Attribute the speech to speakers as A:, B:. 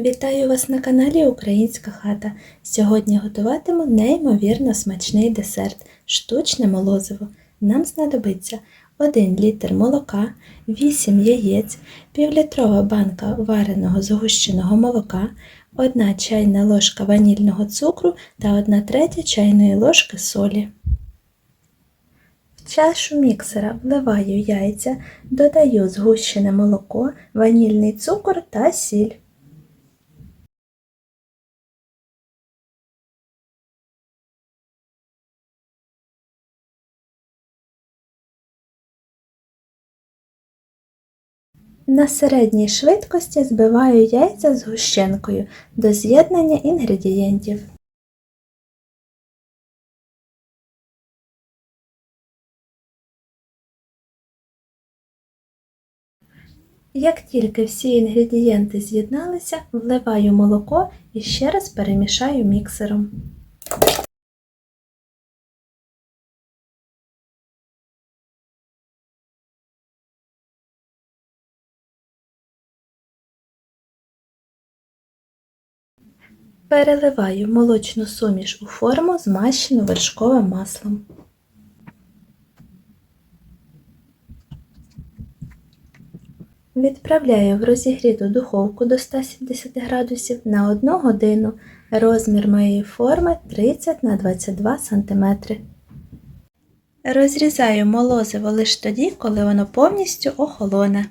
A: Вітаю вас на каналі Українська хата. Сьогодні готуватиму неймовірно смачний десерт штучне молозиво. Нам знадобиться 1 літр молока, 8 яєць, півлітрова банка вареного згущеного молока, 1 чайна ложка ванільного цукру та 1 третя чайної ложки солі. В чашу міксера вливаю яйця, додаю згущене молоко, ванільний цукор та сіль. На середній швидкості збиваю яйця з гущенкою до з'єднання інгредієнтів. Як тільки всі інгредієнти з'єдналися, вливаю молоко і ще раз перемішаю міксером. Переливаю молочну суміш у форму, змащену вершковим маслом. Відправляю в розігріту духовку до 170 градусів на 1 годину. Розмір моєї форми 30 на 22 см. Розрізаю молозиво лише тоді, коли воно повністю охолоне.